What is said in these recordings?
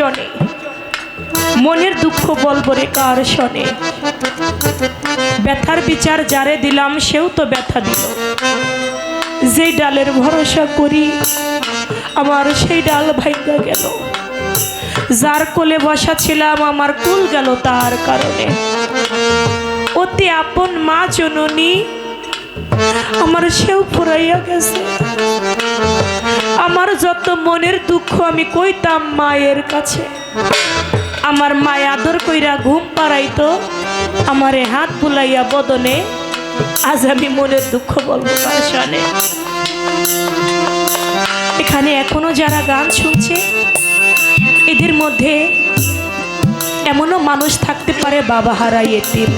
নির্জনে মনের দুঃখ বলব রে কার শনে? ব্যথার বিচার যারে দিলাম, সেও তো ব্যথা দিল। যে ডালের ভরসা করি, আমার সেই ডাল ভাঙ্গা গেল। যার কোলে বসা ছিলাম, আমার কুল গেল তার কারণে। অতি আপন মা জননী, আমার সেও ফুরাইয়া গেছে। আমার যত মনের দুঃখ আমি কইতাম মায়ের কাছে। আমার মায় আদর কইরা ঘুম পাড়াইতো, আমারে হাত বুলাইয়া বদনে, আজ আমি মনের দুঃখ বলব কার এখানে এখনও যারা গান শুনছে, এদের মধ্যে এমনও মানুষ থাকতে পারে বাবা হারাই এতিম।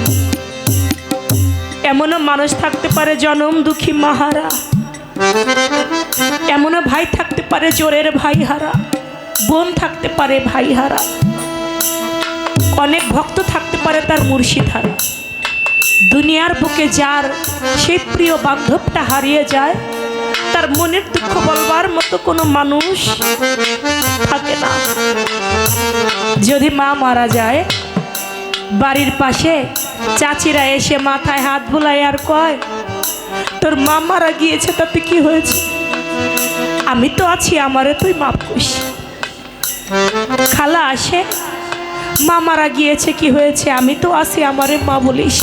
এমনও মানুষ থাকতে পারে জনম দুঃখী মাহারা। এমনও ভাই থাকতে পারে জোরের ভাই হারা বোন থাকতে পারে ভাই হারা অনেক ভক্ত থাকতে পারে তার মুর্শিদ হারা দুনিয়ার বুকে যার সেই প্রিয় বান্ধবটা হারিয়ে যায়, তার মনের দুঃখ বলবার মতো কোনো মানুষ থাকে না। যদি মা মারা যায়, বাড়ির পাশে চাচিরা এসে মাথায় হাত বুলায় আর কয় তোর মা মারা গিয়েছে, তাতে কি হয়েছে? আমি তো আছি, আমারে তুই মাপ করিস। খালা আসে, মা মারা গিয়েছে, কি হয়েছে? আমি তো আছি, আমারে মা বলিস।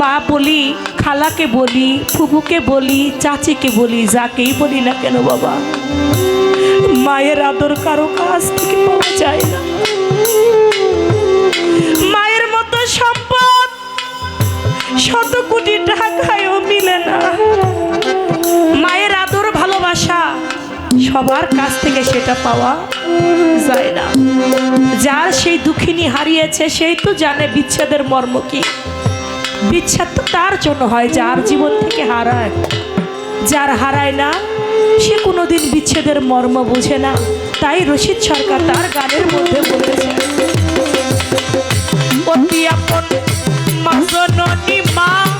মা বলি, খালাকে বলি ফুবুকে বলি, চাচিকে বলি, যাকেই বলি না কেন বাবা? মায়ের আদর কারও কাছ থেকে পাওয়া যায় না। শত কোটি টাকায়ও মিলে না। মায়ের আদর, ভালোবাসা, সবার কাছ থেকে সেটা পাওয়া যায় না। যার সেই দুঃখিনী হারিয়েছে, সেই তো জানে বিচ্ছেদের মর্ম কি। বিচ্ছেদ তো তার জন্য হয়, যার জীবন থেকে হারায়। যার হারায় না, সে কোনোদিন বিচ্ছেদের মর্ম বোঝে না। তাই রশিদ সরকার তার গানের মধ্যে বলেছে আপন মা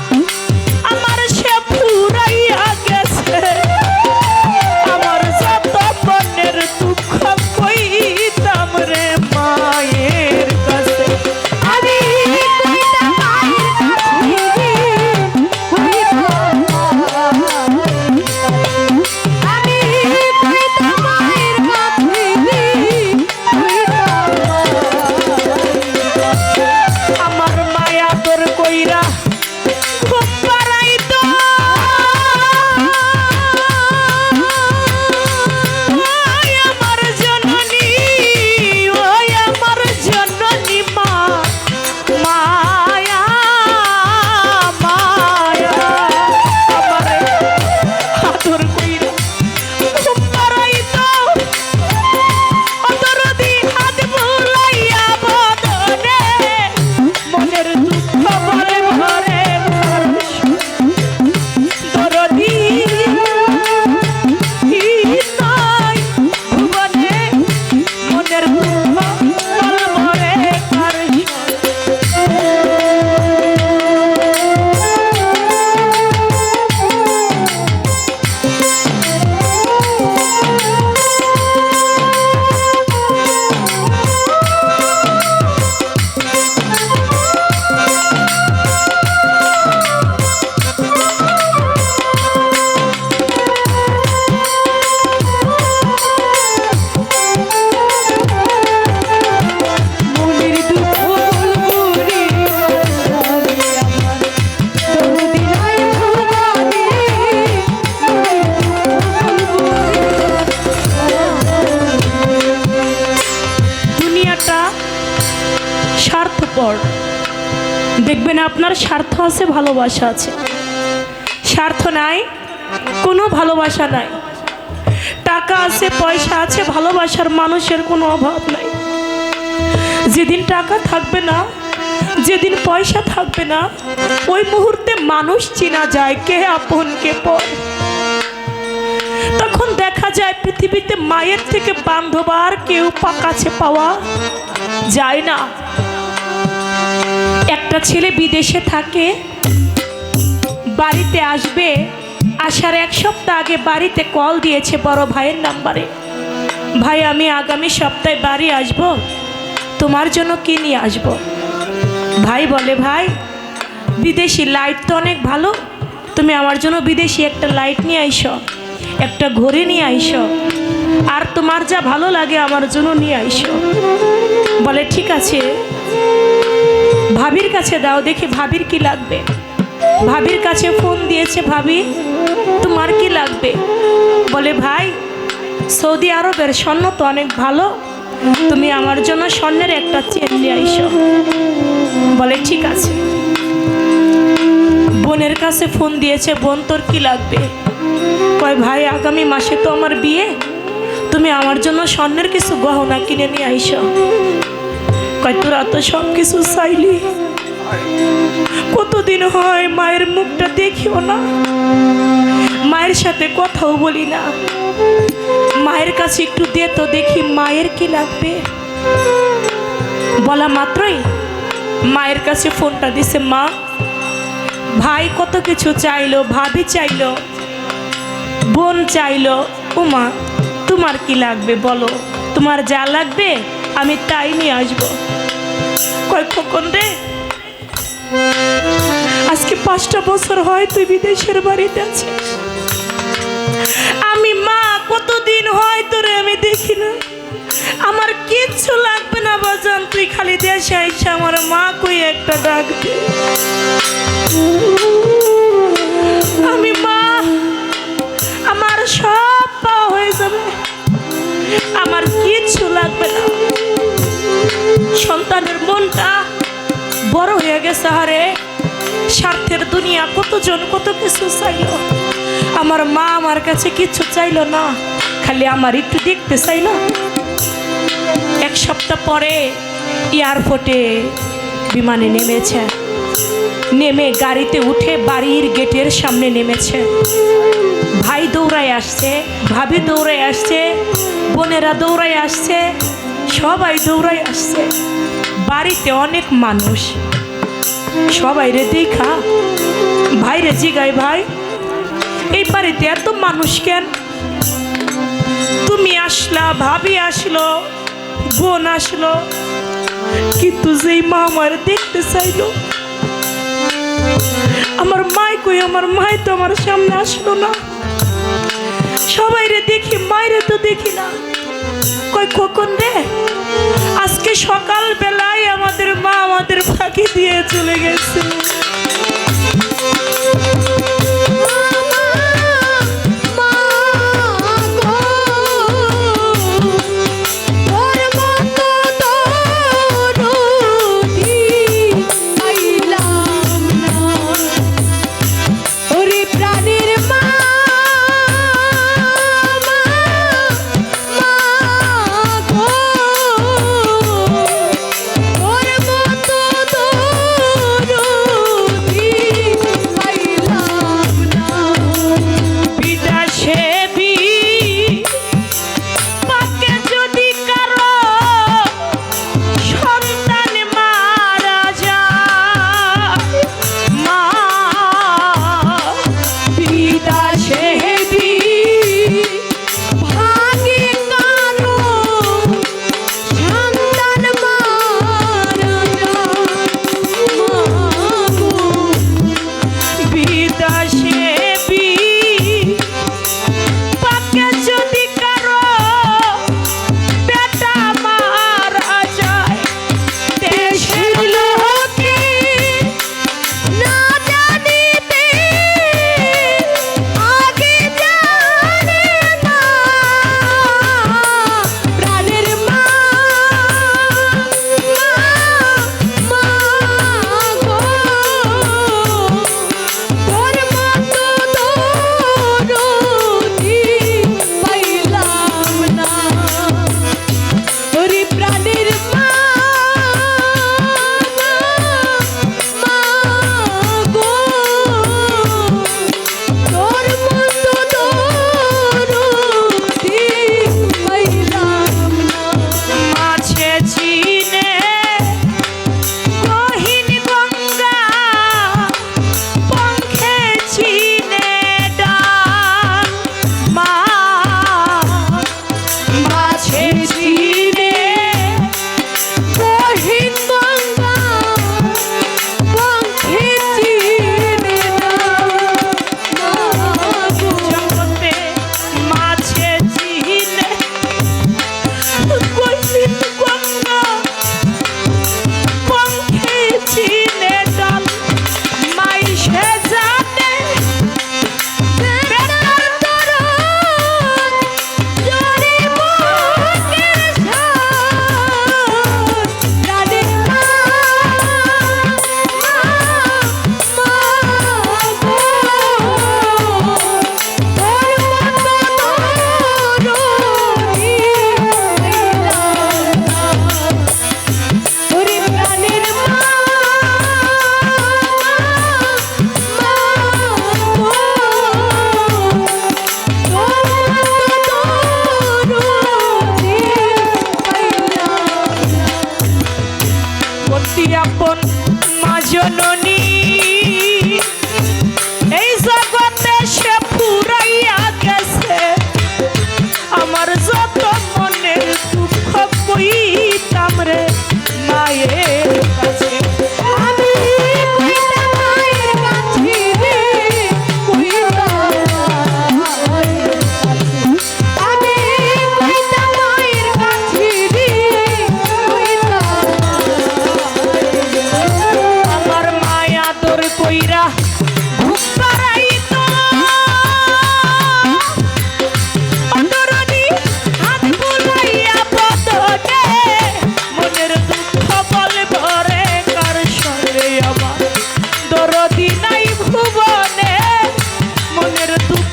ভালোবাসা আছে। স্বার্থ নাই, কোনো ভালোবাসা নাই। টাকা আছে, পয়সা আছে, ভালোবাসার মানুষের কোনো অভাব নাই। যেদিন টাকা থাকবে না, যেদিন পয়সা থাকবে না, ওই মুহূর্তে মানুষ চেনা যায় কে আপন, কে পর। তখন দেখা যায় পৃথিবীতে মায়ের থেকে বান্ধব আর কেউ কাছে পাওয়া যায় না। একটা ছেলে বিদেশে থাকে বাড়িতে আসবে, আসার এক সপ্তাহ আগে বাড়িতে কল দিয়েছে বড় ভাইয়ের নাম্বারে। ভাই, আমি আগামী সপ্তাহে বাড়ি আসব, তোমার জন্য কি নিয়ে আসব? ভাই বলে, ভাই, বিদেশি লাইট তো অনেক ভালো, তুমি আমার জন্য বিদেশি একটা লাইট নিয়ে আইসো, একটা ঘড়ি নিয়ে আইসো, আর তোমার যা ভালো লাগে আমার জন্য নিয়ে আইসো। বলে, ঠিক আছে, ভাবির কাছে দাও, দেখি ভাবির কি লাগবে। ভাবির কাছে ফোন দিয়েছে, ভাবি, তোমার কি লাগবে? বলে, ভাই, সৌদি আরবের স্বর্ণ তো অনেক ভালো। তুমি আমার জন্য স্বর্ণের একটা চেন নিয়ে আইসো। বলে, ঠিক আছে। বোনের কাছে ফোন দিয়েছে, বোন, তোর কি লাগবে? কয়, ভাই, আগামী মাসে তো আমার বিয়ে। তুমি আমার জন্য স্বর্ণের কিছু গহনা কিনে নিয়ে আইসো। কয়, তোরা তো সব কিছু চাইলি। কতদিন হয় মায়ের মুখটা দেখিও না। মায়ের সাথে কথাও বলি না। মায়ের কাছে একটু দে তো দেখি মায়ের কি লাগবে। বলা মাত্রই মায়ের কাছে ফোনটা দিছে মা। ভাই কত কিছু চাইলো, ভাবি চাইলো, বোন চাইলো। উমা, তোমার কি লাগবে বলো? তোমার যা লাগবে আমি তাই নিয়ে আসব। কয় খোকন রে? আজকে পাঁচটা বছর হয়, তুই বিদেশের বাড়িতে আছিস। আমি মা, কতদিন হয় তোরে আমি দেখি না। আমার কিচ্ছু লাগবে না বাজান, তুই খালি দেশে আইসা আমার মা কই একটা ডাকবে আমি মা, আমার সব পাওয়া হয়ে যাবে। আমার কিচ্ছু লাগবে না। সন্তানের মনটা বড় হয়ে গেছে হারে স্বার্থের দুনিয়া কতজন, কত কিছু চাইলো? আমার মা আমার কাছে কিচ্ছু চাইলো না, খালি আমার একটু দেখতে চাইলো। এক সপ্তাহ পরে এয়ারপোর্টে বিমানে নেমেছে। নেমে গাড়িতে উঠে বাড়ির গেটের সামনে নেমেছে। ভাই দৌড়ায় আসছে, ভাবি দৌড়ায় আসছে, বোনেরা দৌড়ায় আসছে, সবাই দৌড়ায় আসছে। বাড়িতে অনেক মানুষ। সবাই রে দেখা ভাই রে জিগাই, ভাই। এই বাড়িতে এত মানুষ কেন? তুমি আসলা, ভাবি আসলো, বোন আসলো, কিন্তু যেই মা আমার দেখতে চাইল, আমার মাই কই, আমার মাই তো আমার সামনে আসলো না। সবাই রে দেখি মায়েরে তো দেখি না। কই কখন রে? আজকে সকাল বেলায় আমাদের মা আমাদের ফাঁকি দিয়ে চলে গেছে।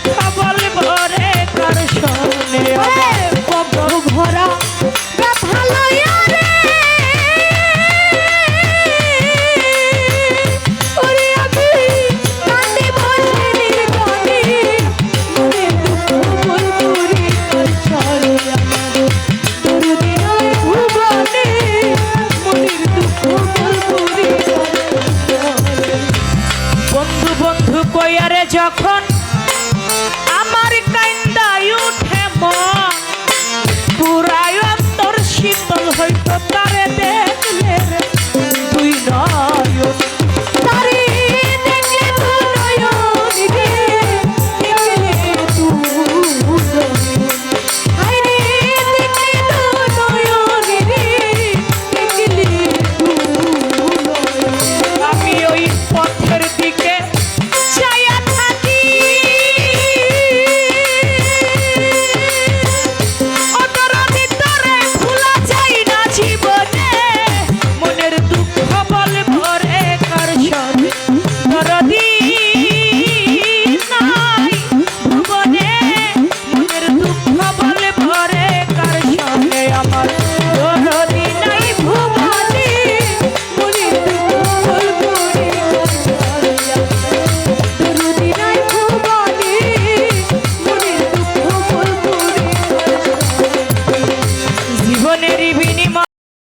মনের